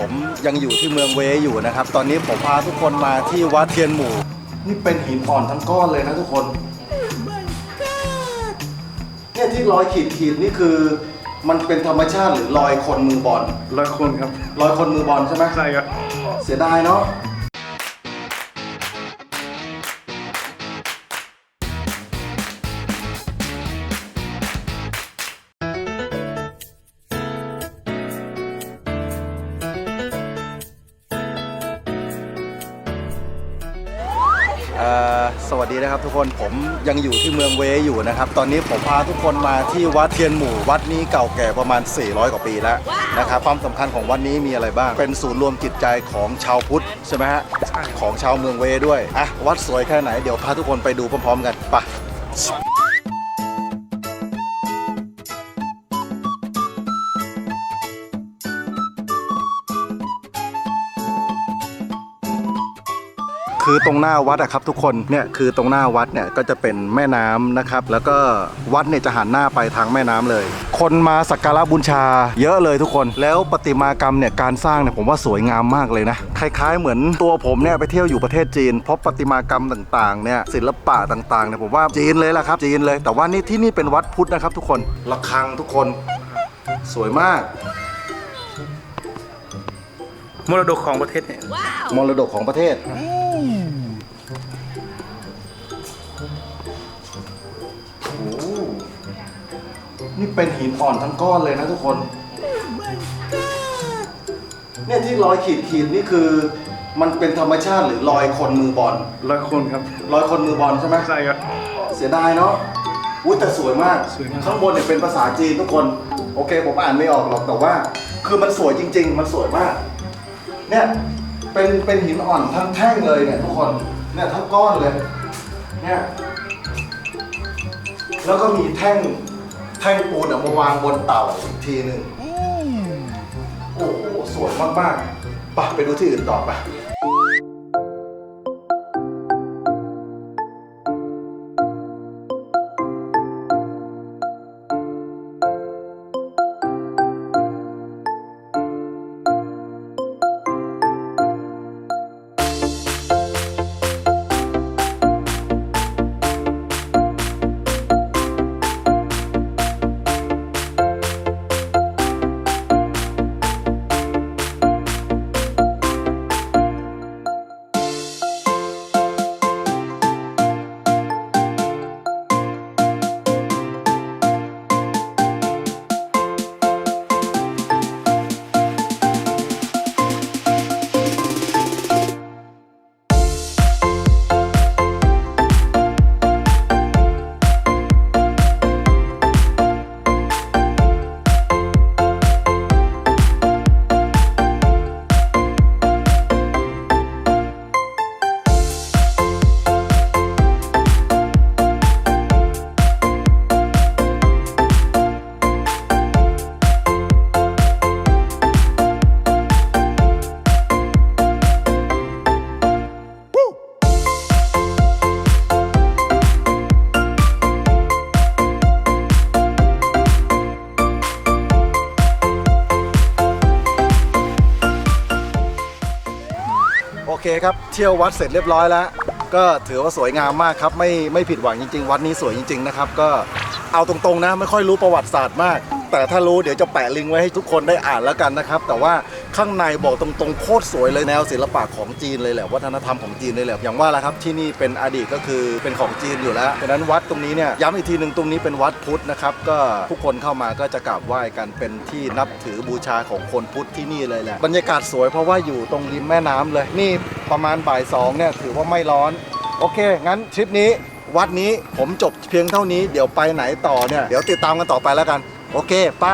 ผมยังอยู่ที่เมืองเวอยู่นะครับ ตอนนี้ผมพาทุกคนมาที่วัดเทียนหมู่นี่เป็นหินอ่อนทั้งก้อนเลยนะทุกคนเนี่ยที่รอยขีดขีดๆนี่คือ มันเป็นธรรมชาติหรือรอยคนมือบอลร้อยคนครับ รอยคนมือบอลใช่ไหมใช่ครับเสียดายเนาะ สวัสดีนะครับทุกคนผมยังอยู่ที่เมืองเวอยู่นะครับ ตอนนี้ผมพาทุกคนมาที่วัดเทียนหมู่ วัดนี้เก่าแก่ประมาณ 400 กว่าปีแล้วนะครับความสำคัญของวัดนี้มีอะไรบ้าง เป็นศูนย์รวมจิตใจของชาวพุทธใช่ไหมฮะของชาวเมืองเวด้วยอะวัดสวยแค่ไหนเดี๋ยวพาทุกคนไปดูพร้อมๆ กันไป คือตรงหน้าวัดอะครับทุกคนเนี่ยคือตรงหน้าวัดเนี่ยก็จะเป็นแม่น้ำนะครับ แล้วก็วัดเนี่ยจะหันหน้าไปทางแม่น้ำเลย คนมาสักการะบูชาเยอะเลยทุกคน แล้วประติมากรรมเนี่ยการสร้างเนี่ยผมว่าสวยงามมากเลยนะคล้ายๆเหมือนตัวผมเนี่ยไปเที่ยวอยู่ประเทศจีนเพราะประติมากรรมต่างๆเนี่ยศิลปะต่างๆเนี่ยผมว่าจีนเลยละครับจีนเลย แต่ว่านี่ที่นี่เป็นวัดพุทธนะครับ ทุกคนระฆังทุกคนสวยมาก มรดกของประเทศเนี่ย มรดกของประเทศ โอ้โหนี่เป็นหินอ่อนทั้งก้อนเลยนะทุกคน เนี่ยที่รอยขีดขีดๆนี่คือ มันเป็นธรรมชาติหรือรอยคนมือบอลร้อยคนครับรอยคนมือบอลใช่ไหมใช่ครับ เสียดายเนาะอุ้ยแต่สวยมาก สวยมาก ข้างบนเนี่ยเป็นภาษาจีนทุกคน โอเคผมอ่านไม่ออกหรอกแต่ว่า คือมันสวยจริง ๆ มันสวยมาก เนี่ยเป็นเป็นหินอ่อนทั้งแท่งเลยเนี่ยทุกคนเนี่ยทั้งก้อนเลย เนี่ยแล้วก็มีแท่งแท่งปูนอะมาวางบนเต่าอีกทีหนึ่งโอ้โหสวยมากๆไปไปดูที่อื่นต่อไป เคครับ เที่ยววัดเสร็จเรียบร้อยแล้ว ก็ถือว่าสวยงามมากครับ ไม่ไม่ผิดหวังจริง ๆ วัดนี้สวยจริง ๆ นะครับ ก็เอาตรงๆนะ ไม่ค่อยรู้ประวัติศาสตร์มาก แต่ถ้ารู้เดี๋ยวจะแปะลิงก์ไว้ให้ทุกคนได้อ่านแล้วกันนะครับ แต่ว่า ข้างในบอกตรงๆโคตรสวยเลยแนวศิลปะของจีนเลยแหละวัฒนธรรมของจีนเลยแหละอย่างว่าแหละครับที่นี่เป็นอดีตก็คือเป็นของจีนอยู่แล้วดังนั้นวัดตรงนี้เนี่ยย้ำอีกทีหนึ่งตรงนี้เป็นวัดพุทธนะครับก็ทุกคนเข้ามาก็จะกราบไหว้กันเป็นที่นับถือบูชาของคนพุทธที่นี่เลยแหละบรรยากาศสวยเพราะว่าอยู่ตรงริมแม่น้ำเลยนี่ประมาณบ่ายสองเนี่ยถือว่าไม่ร้อนโอเค งั้นทริปนี้วัดนี้ผมจบเพียงเท่านี้ เดี๋ยวไปไหนต่อเนี่ย เดี๋ยวติดตามกันต่อไปแล้วกัน โอเค ไป